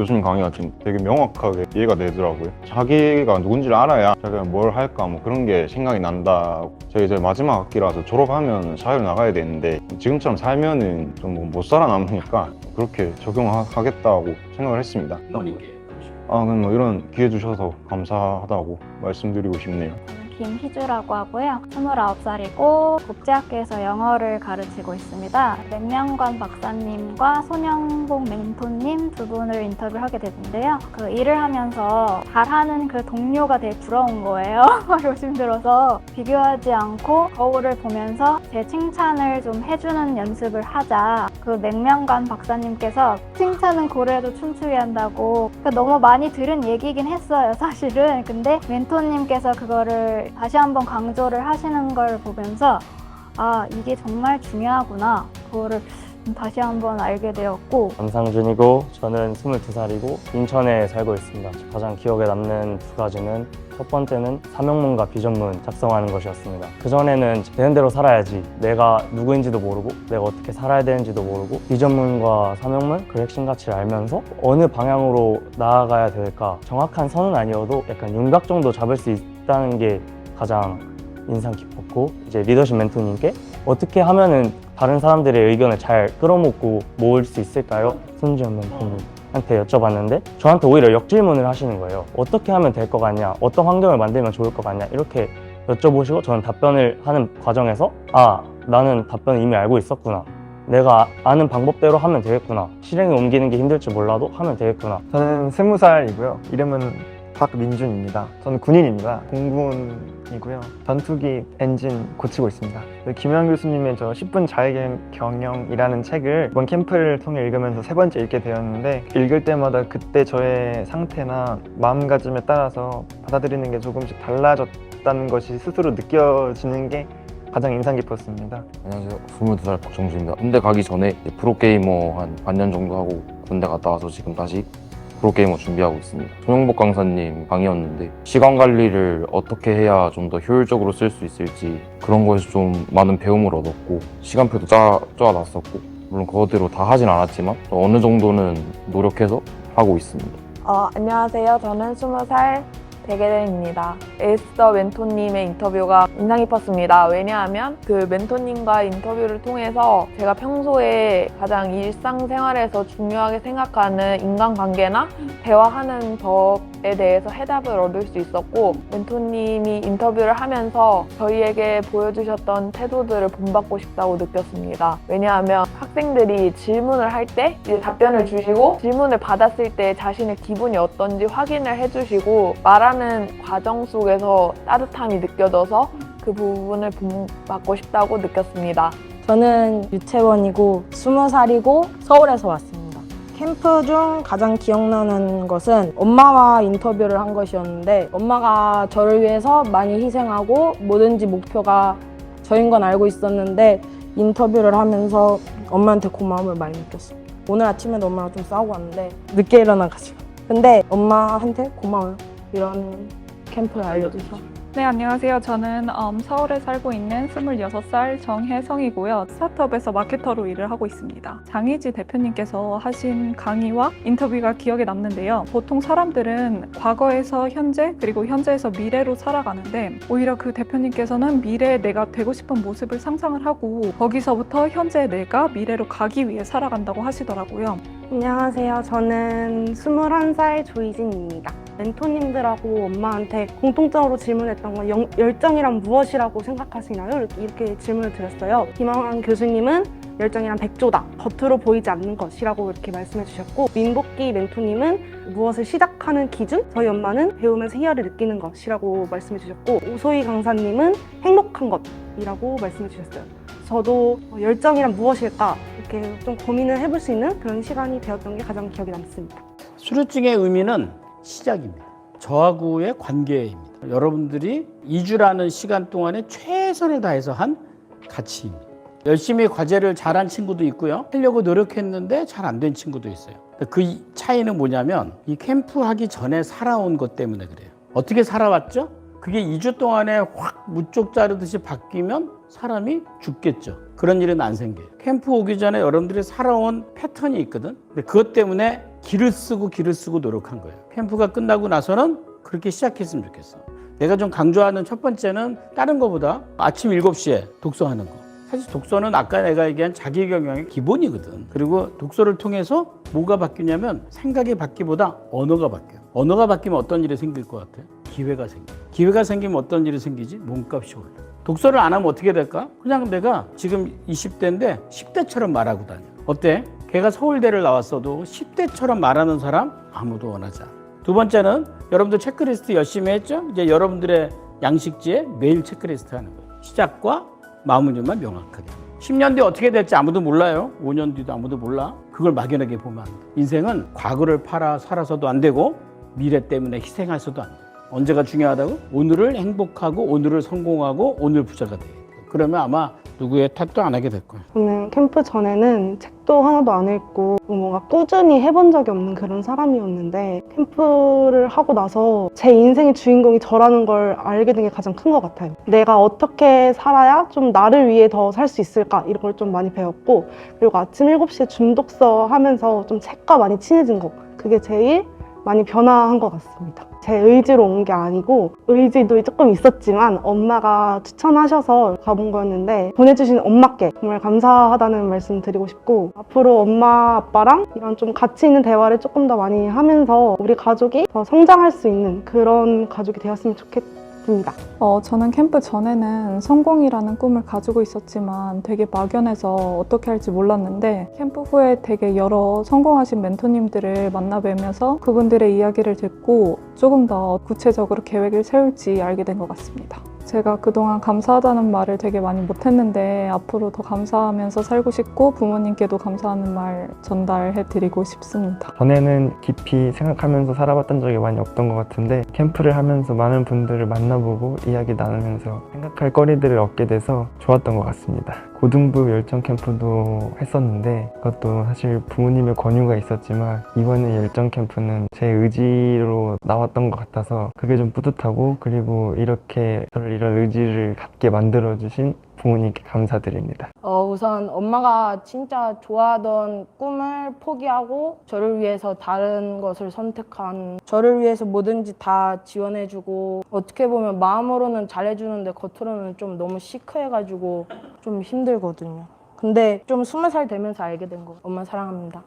교수님 강의가 지금 되게 명확하게 이해가 되더라고요. 자기가 누군지를 알아야 자기가 뭘 할까 뭐 그런 게 생각이 난다. 제가 이제 마지막 학기라서 졸업하면 사회로 나가야 되는데 지금처럼 살면은 좀 못 살아남으니까 그렇게 적용하겠다고 생각을 했습니다. 아, 그럼 뭐 이런 기회 주셔서 감사하다고 말씀드리고 싶네요. 김희주라고 하고요. 29살이고 국제학교에서 영어를 가르치고 있습니다. 맥명관 박사님과 손영복 멘토님 두 분을 인터뷰하게 됐는데요. 그 일을 하면서 잘하는 그 동료가 되게 부러운 거예요. 요즘 들어서 비교하지 않고 거울을 보면서 제 칭찬을 좀 해주는 연습을 하자. 그 맥명관 박사님께서 칭찬은 고래도 춤추게 한다고 그러니까 너무 많이 들은 얘기긴 했어요, 사실은. 근데 멘토님께서 그거를 다시 한번 강조를 하시는 걸 보면서 아, 이게 정말 중요하구나. 그거를 다시 한번 알게 되었고 남상준이고 저는 22살이고 인천에 살고 있습니다. 가장 기억에 남는 두 가지는 첫 번째는 사명문과 비전문 작성하는 것이었습니다. 그전에는 되는 대로 살아야지 내가 누구인지도 모르고 내가 어떻게 살아야 되는지도 모르고 비전문과 사명문 그 핵심 가치를 알면서 어느 방향으로 나아가야 될까 정확한 선은 아니어도 약간 윤곽 정도 잡을 수 있다는 게 가장 인상 깊었고 이제 리더십 멘토님께 어떻게 하면은 다른 사람들의 의견을 잘 끌어모고 모을 수 있을까요? 손지현 멘토님한테 여쭤봤는데 저한테 오히려 역질문을 하시는 거예요. 어떻게 하면 될 것 같냐? 어떤 환경을 만들면 좋을 것 같냐? 이렇게 여쭤보시고 저는 답변을 하는 과정에서 아 나는 답변을 이미 알고 있었구나. 내가 아는 방법대로 하면 되겠구나. 실행에 옮기는 게 힘들지 몰라도 하면 되겠구나. 저는 스무 살이고요. 이름은 박민준입니다. 저는 군인입니다. 공군이고요. 전투기 엔진 고치고 있습니다. 네, 김영 교수님의 저 10분 자해 경영이라는 책을 이번 캠프를 통해 읽으면서 세 번째 읽게 되었는데 읽을 때마다 그때 저의 상태나 마음가짐에 따라서 받아들이는 게 조금씩 달라졌다는 것이 스스로 느껴지는 게 가장 인상 깊었습니다. 안녕하세요. 22살 박정주입니다. 군대 가기 전에 프로게이머 한 반년 정도 하고 군대 갔다 와서 지금 다시 프로게이머 준비하고 있습니다. 손영복 강사님 강의였는데 시간 관리를 어떻게 해야 좀 더 효율적으로 쓸 수 있을지 그런 거에서 좀 많은 배움을 얻었고 시간표도 짜, 짜놨었고 물론 그거대로 다 하진 않았지만 또 어느 정도는 노력해서 하고 있습니다. 어, 안녕하세요. 저는 20살 백예린입니다. 에스더 멘토님의 인터뷰가 인상 깊었습니다. 왜냐하면 그 멘토님과 인터뷰를 통해서 제가 평소에 가장 일상생활에서 중요하게 생각하는 인간관계나 대화하는 법에 대해서 해답을 얻을 수 있었고 멘토님이 인터뷰를 하면서 저희에게 보여주셨던 태도들을 본받고 싶다고 느꼈습니다. 왜냐하면 학생들이 질문을 할 때 답변을 주시고 질문을 받았을 때 자신의 기분이 어떤지 확인을 해주시고 말하 는 과정 속에서 따뜻함이 느껴져서 그 부분을 본받고 싶다고 느꼈습니다. 저는 유채원이고 20살이고 서울에서 왔습니다. 캠프 중 가장 기억나는 것은 엄마와 인터뷰를 한 것이었는데 엄마가 저를 위해서 많이 희생하고 뭐든지 목표가 저인 건 알고 있었는데 인터뷰를 하면서 엄마한테 고마움을 많이 느꼈어요. 오늘 아침에도 엄마랑 좀 싸우고 왔는데 늦게 일어나가지고 근데 엄마한테 고마워요. 이런 캠프를 알려줘서 네, 안녕하세요. 저는 음, 서울에 살고 있는 26살 정혜성이고요. 스타트업에서 마케터로 일을 하고 있습니다. 장희지 대표님께서 하신 강의와 인터뷰가 기억에 남는데요. 보통 사람들은 과거에서 현재, 그리고 현재에서 미래로 살아가는데 오히려 그 대표님께서는 미래에 내가 되고 싶은 모습을 상상을 하고 거기서부터 현재 내가 미래로 가기 위해 살아간다고 하시더라고요. 안녕하세요. 저는 21살 조이진입니다. 멘토님들하고 엄마한테 공통적으로 질문했던 건 영- 열정이란 무엇이라고 생각하시나요? 이렇게 질문을 드렸어요. 김영환 교수님은 열정이란 백조다. 겉으로 보이지 않는 것이라고 이렇게 말씀해 주셨고 민복기 멘토님은 무엇을 시작하는 기준? 저희 엄마는 배우면서 희열을 느끼는 것이라고 말씀해 주셨고 오소희 강사님은 행복한 것이라고 말씀해 주셨어요. 저도 열정이란 무엇일까 이렇게 좀 고민을 해볼 수 있는 그런 시간이 되었던 게 가장 기억에 남습니다. 수료증의 의미는 시작입니다. 저하고의 관계입니다. 여러분들이 2주라는 시간 동안에 최선을 다해서 한 가치입니다. 열심히 과제를 잘한 친구도 있고요. 하려고 노력했는데 잘 안 된 친구도 있어요. 그 이- 차이는 뭐냐면 이 캠프 하기 전에 살아온 것 때문에 그래요. 어떻게 살아왔죠? 그게 2주 동안에 확 무쪽 자르듯이 바뀌면 사람이 죽겠죠. 그런 일은 안 생겨요. 캠프 오기 전에 여러분들이 살아온 패턴이 있거든. 근데 그것 때문에 기를 쓰고 기를 쓰고 노력한 거예요. 캠프가 끝나고 나서는 그렇게 시작했으면 좋겠어. 내가 좀 강조하는 첫 번째는 다른 거보다 아침 7시에 독서하는 거. 사실 독서는 아까 내가 얘기한 자기 경영의 기본이거든. 그리고 독서를 통해서 뭐가 바뀌냐면 생각이 바뀌보다 언어가 바뀌어요. 언어가 바뀌면 어떤 일이 생길 것 같아? 기회가 생겨. 기회가 생기면 어떤 일이 생기지? 몸값이 올라. 독서를 안 하면 어떻게 될까? 그냥 내가 지금 20대인데 10대처럼 말하고 다녀. 어때? 걔가 서울대를 나왔어도 10대처럼 말하는 사람 아무도 원하지 않아. 두 번째는 여러분들 체크리스트 열심히 했죠? 이제 여러분들의 양식지에 매일 체크리스트 하는 거예요. 시작과 마무리만 명확하게. 10년 뒤 어떻게 될지 아무도 몰라요. 5년 뒤도 아무도 몰라. 그걸 막연하게 보면 안 돼. 인생은 과거를 팔아 살아서도 안 되고 미래 때문에 희생해서도 안 돼. 언제가 중요하다고? 오늘을 행복하고 오늘을 성공하고 오늘 부자가 돼. 그러면 아마 누구의 탓도 안 하게 될 거야. 저는 캠프 전에는 책도 하나도 안 읽고 뭔가 꾸준히 해본 적이 없는 그런 사람이었는데 캠프를 하고 나서 제 인생의 주인공이 저라는 걸 알게 된 게 가장 큰 것 같아요. 내가 어떻게 살아야 좀 나를 위해 더 살 수 있을까 이런 걸 좀 많이 배웠고 그리고 아침 7시에 중독서 하면서 좀 책과 많이 친해진 거 그게 제일 많이 변화한 것 같습니다. 제 의지로 온 게 아니고 의지도 조금 있었지만 엄마가 추천하셔서 가본 거였는데 보내주신 엄마께 정말 감사하다는 말씀 드리고 싶고 앞으로 엄마 아빠랑 이런 좀 가치 있는 대화를 조금 더 많이 하면서 우리 가족이 더 성장할 수 있는 그런 가족이 되었으면 좋겠 습니다. 어, 저는 캠프 전에는 성공이라는 꿈을 가지고 있었지만 되게 막연해서 어떻게 할지 몰랐는데 캠프 후에 되게 여러 성공하신 멘토님들을 만나 뵈면서 그분들의 이야기를 듣고 조금 더 구체적으로 계획을 세울지 알게 된 것 같습니다. 제가 그동안 감사하다는 말을 되게 많이 못했는데 앞으로 더 감사하면서 살고 싶고 부모님께도 감사하는 말 전달해 드리고 싶습니다. 전에는 깊이 생각하면서 살아봤던 적이 많이 없던 것 같은데 캠프를 하면서 많은 분들을 만나보고 이야기 나누면서 생각할 거리들을 얻게 돼서 좋았던 것 같습니다. 고등부 열정 캠프도 했었는데 그것도 사실 부모님의 권유가 있었지만 이번에 열정 캠프는 제 의지로 나왔던 것 같아서 그게 좀 뿌듯하고 그리고 이렇게 저를 이런 의지를 갖게 만들어주신 부모님께 감사드립니다. 어, 우선 엄마가 진짜 좋아하던 꿈을 포기하고 저를 위해서 다른 것을 선택한 저를 위해서 뭐든지 다 지원해주고 어떻게 보면 마음으로는 잘해주는데 겉으로는 좀 너무 시크해가지고 좀 힘들거든요. 근데 좀 스무 살 되면서 알게 된 거. 엄마 사랑합니다.